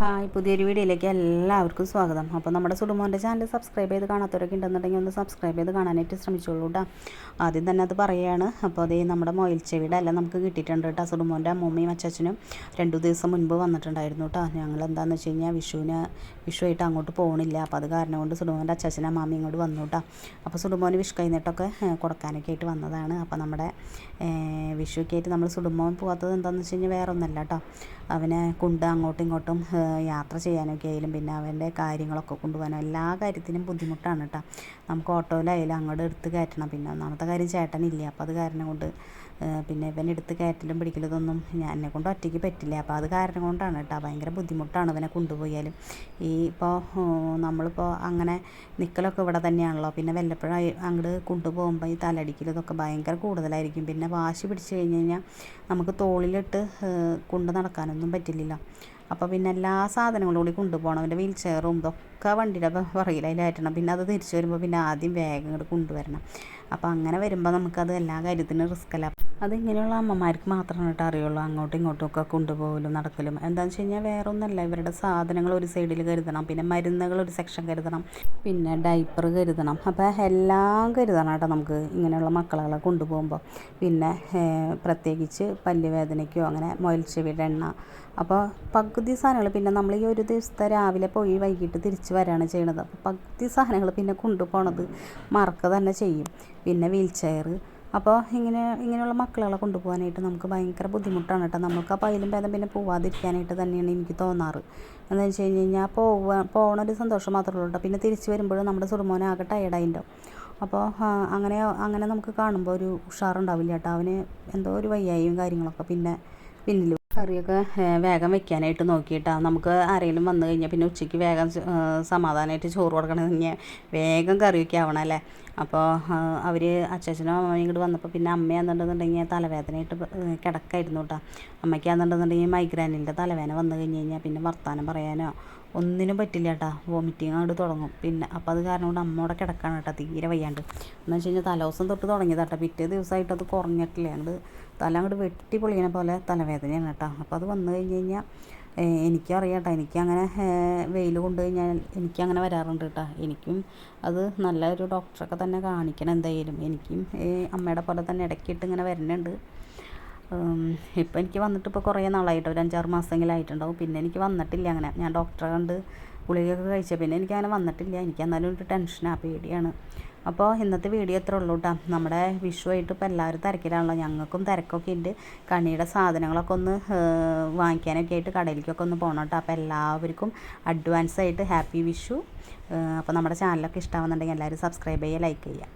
Hi പുതിയൊരു വീഡിയോയിലേക്ക് എല്ലാവർക്കും സ്വാഗതം. അപ്പോൾ നമ്മുടെ സുഡുമോന്റെ ചാനൽ സബ്സ്ക്രൈബ് ചെയ്ത് കാണാത്തവരൊക്കെ ഉണ്ടെന്നുണ്ടെങ്കിൽ ഒന്ന് സബ്സ്ക്രൈബ് ചെയ്ത് കാണാനായിട്ട് ശ്രമിച്ചോളൂ കേട്ടോ ആദ്യം തന്നെ അത് പറയുകയാണ് അപ്പോൾ അതേ നമ്മുടെ മൊയിൽ ചെവിയുടെ എല്ലാം നമുക്ക് കിട്ടിയിട്ടുണ്ട് കേട്ടോ സുഡുമോന്റെ അമ്മൂമ്മയും അച്ചാച്ചനും രണ്ടു ദിവസം മുൻപ് വന്നിട്ടുണ്ടായിരുന്നു കേട്ടോ ഞങ്ങൾ എന്താണെന്ന് വെച്ച് കഴിഞ്ഞാൽ വിഷുവിന് വിഷുവായിട്ട് അങ്ങോട്ട് പോകണില്ല അപ്പോൾ അത് കാരണം കൊണ്ട് സുഡുമോന്റെ അച്ചാച്ചനും അമ്മാമയും ഇങ്ങോട്ട് വന്നു കേട്ടോ അപ്പോൾ സുഡുമോന് വിഷു കഴിഞ്ഞിട്ടൊക്കെ കൊടുക്കാനൊക്കെ ആയിട്ട് വന്നതാണ്. അപ്പോൾ നമ്മുടെ വിഷുക്കായിട്ട് നമ്മൾ സുഡുമോൻ പോകാത്തത് എന്താണെന്ന് വെച്ച് കഴിഞ്ഞാൽ വേറെ ഒന്നല്ല കേട്ടോ അവനെ കുണ്ട് അങ്ങോട്ടും ഇങ്ങോട്ടും യാത്ര ചെയ്യാനൊക്കെ ആയാലും പിന്നെ അവന്റെ കാര്യങ്ങളൊക്കെ കൊണ്ടുപോകാനും എല്ലാ കാര്യത്തിനും ബുദ്ധിമുട്ടാണ് കേട്ടോ. നമുക്ക് ഓട്ടോയിലായാലും അങ്ങോട്ട് എടുത്ത് കയറ്റണം. പിന്നെ ഒന്നാമത്തെ കാര്യം ചേട്ടനില്ല. അപ്പോൾ അത് കാരണം കൊണ്ട് പിന്നെ ഇവനെ എടുത്ത് കയറ്റലും പിടിക്കലതൊന്നും ഞാൻ എന്നെ കൊണ്ട് ഒറ്റയ്ക്ക് പറ്റില്ല. അപ്പോൾ അത് കാരണം കൊണ്ടാണ് കേട്ടോ. ഭയങ്കര ബുദ്ധിമുട്ടാണ് ഇവനെ കൊണ്ടുപോയാലും. ഈ ഇപ്പോൾ നമ്മളിപ്പോൾ അങ്ങനെ നിൽക്കലൊക്കെ ഇവിടെ തന്നെയാണല്ലോ. പിന്നെ വല്ലപ്പോഴും അങ്ങോട്ട് കൊണ്ടുപോകുമ്പോൾ ഈ തലടിക്കലതൊക്കെ ഭയങ്കര കൂടുതലായിരിക്കും. പിന്നെ വാശി പിടിച്ച് കഴിഞ്ഞ് കഴിഞ്ഞാൽ നമുക്ക് തോളിലിട്ട് കൊണ്ട് നടക്കാനൊന്നും പറ്റില്ലല്ലോ. അപ്പോൾ പിന്നെ എല്ലാ സാധനങ്ങളും കൂടി കൊണ്ടുപോകണം. അവന്റെ വീൽ ചെയറും ഇതൊക്കെ വണ്ടിയുടെ പുറകിലായിട്ടാണ് പിന്നെ അത് തിരിച്ചു വരുമ്പോൾ പിന്നെ ആദ്യം വേഗം ഇങ്ങോട്ട് കൊണ്ടുവരണം. അപ്പോൾ അങ്ങനെ വരുമ്പോൾ നമുക്കത് എല്ലാ കാര്യത്തിനും റിസ്ക്കല്ല അത് ഇങ്ങനെയുള്ള അമ്മമാർക്ക് മാത്രമാണ് കേട്ടോ അറിയുള്ളൂ. അങ്ങോട്ടും ഇങ്ങോട്ടും ഒക്കെ കൊണ്ടുപോകലും നടക്കലും. എന്താണെന്ന് വെച്ച് കഴിഞ്ഞാൽ വേറെ ഒന്നല്ല ഇവരുടെ സാധനങ്ങൾ ഒരു സൈഡിൽ കരുതണം. പിന്നെ മരുന്നുകൾ ഒരു സെക്ഷൻ കരുതണം. പിന്നെ ഡൈപ്പർ കരുതണം. അപ്പോൾ എല്ലാം കരുതണം കേട്ടോ നമുക്ക് ഇങ്ങനെയുള്ള മക്കളെ കൊണ്ടുപോകുമ്പോൾ പിന്നെ പ്രത്യേകിച്ച് പല്ലുവേദനയ്ക്കോ അങ്ങനെ മൊയൽച്ചെവിയുടെ ചെവിയുടെ എണ്ണ. അപ്പോൾ പകുതി സാധനങ്ങൾ പിന്നെ നമ്മൾ ഈ ഒരു ദിവസത്തെ രാവിലെ പോയി വൈകിട്ട് തിരിച്ച് വരികയാണ് ചെയ്യണത്. അപ്പോൾ പകുതി സാധനങ്ങൾ പിന്നെ കൊണ്ടുപോകണത് മറക്ക തന്നെ ചെയ്യും. പിന്നെ വീൽ ചെയർ അപ്പോൾ ഇങ്ങനെ ഇങ്ങനെയുള്ള മക്കളെ കൊണ്ടുപോകാനായിട്ട് നമുക്ക് ഭയങ്കര ബുദ്ധിമുട്ടാണ് കേട്ടോ. നമുക്ക് അപ്പോൾ അതിലും ഭേദം പിന്നെ പോവാതിരിക്കാനായിട്ട് തന്നെയാണ് എനിക്ക് തോന്നാറ്. എന്താണെന്ന് വെച്ച് കഴിഞ്ഞ് കഴിഞ്ഞാൽ പോവാ പോകണ ഒരു സന്തോഷം മാത്രമേ ഉള്ളൂ കേട്ടോ. പിന്നെ തിരിച്ച് വരുമ്പോഴും നമ്മുടെ സുറുമോനെ ആകെ ടയർഡായിട്ടുണ്ടാവും അപ്പോൾ അങ്ങനെ അങ്ങനെ നമുക്ക് കാണുമ്പോൾ ഒരു ഉഷാറുണ്ടാവില്ല കേട്ടോ. അവന് എന്തോ ഒരു വയ്യായും കാര്യങ്ങളൊക്കെ പിന്നെ പിന്നിൽ കറിയൊക്കെ വേഗം വെക്കാനായിട്ട് നോക്കിയിട്ടാണ് നമുക്ക് ആരെങ്കിലും വന്നു കഴിഞ്ഞാൽ പിന്നെ ഉച്ചയ്ക്ക് വേഗം സമാധാനമായിട്ട് ചോറ് കൊടുക്കണമെങ്കിൽ വേഗം കറിയൊക്കെ ആവണം അല്ലേ? അപ്പോൾ അവർ അച്ഛനും അമ്മയും ഇങ്ങോട്ട് വന്നപ്പോൾ പിന്നെ അമ്മയാണെന്നുണ്ടെന്നുണ്ടെങ്കിൽ തലവേദനയായിട്ട് കിടക്കായിരുന്നു കേട്ടോ. അമ്മയ്ക്കാണെന്നുണ്ടെന്നുണ്ടെങ്കിൽ മൈഗ്രാനിന്റെ തലവേദന വന്നു കഴിഞ്ഞ് കഴിഞ്ഞാൽ പിന്നെ വർത്തമാനം പറയാനോ ഒന്നിനും പറ്റില്ല കേട്ടോ വോമിറ്റിങ് അങ്ങോട്ട് തുടങ്ങും. പിന്നെ അപ്പോൾ അത് കാരണം കൊണ്ട് അമ്മ കിടക്കാണ് കേട്ടോ തീരെ വയ്യാണ്ട്. എന്ന് വെച്ച് കഴിഞ്ഞാൽ തലേദിവസം തൊട്ട് തുടങ്ങിയതാട്ടോ പിറ്റേ ദിവസമായിട്ട് അത് കുറഞ്ഞിട്ടില്ല. അങ്ങോട്ട് തല അങ്ങോട്ട് വെട്ടി പൊളിയണ പോലെ തലവേദനയാണ് കേട്ടോ അപ്പോൾ അത് വന്നു കഴിഞ്ഞ് കഴിഞ്ഞാൽ എനിക്കറിയാം കേട്ടോ എനിക്കങ്ങനെ വെയിൽ കൊണ്ട് കഴിഞ്ഞാൽ എനിക്കങ്ങനെ വരാറുണ്ട് കേട്ടോ എനിക്കും അത് നല്ലൊരു ഡോക്ടറൊക്കെ തന്നെ കാണിക്കണം എന്തായാലും. എനിക്കും അമ്മയുടെ പോലെ തന്നെ ഇടയ്ക്കിട്ട് ഇങ്ങനെ വരുന്നുണ്ട് ഇപ്പം എനിക്ക് വന്നിട്ട് ഇപ്പോൾ കുറേ നാളായിട്ട് ഒരു അഞ്ചാറ് മാസമെങ്കിലായിട്ടുണ്ടാവും. പിന്നെ എനിക്ക് വന്നിട്ടില്ല അങ്ങനെ. ഞാൻ ഡോക്ടറെ കണ്ട് ഗുളികയൊക്കെ കഴിച്ച. പിന്നെ എനിക്ക് അങ്ങനെ വന്നിട്ടില്ല. എനിക്ക് എന്നാലും ഒരു ടെൻഷനാണ് പേടിയാണ്. അപ്പോൾ ഇന്നത്തെ വീഡിയോ എത്ര ഉള്ളൂ കേട്ടോ നമ്മുടെ വിഷുവായിട്ട് ഇപ്പോൾ എല്ലാവരും തിരക്കിലാണല്ലോ. ഞങ്ങൾക്കും തിരക്കൊക്കെ ഉണ്ട്. കണിയുടെ സാധനങ്ങളൊക്കെ ഒന്ന് വാങ്ങിക്കാനൊക്കെ ആയിട്ട് കടയിലേക്കൊക്കെ ഒന്ന് പോകണം കേട്ടോ അപ്പോൾ എല്ലാവർക്കും അഡ്വാൻസ് ആയിട്ട് ഹാപ്പി വിഷു. അപ്പോൾ നമ്മുടെ ചാനലൊക്കെ ഇഷ്ടമാവുന്നുണ്ടെങ്കിൽ എല്ലാവരും സബ്സ്ക്രൈബ് ചെയ്യുക ലൈക്ക് ചെയ്യുക.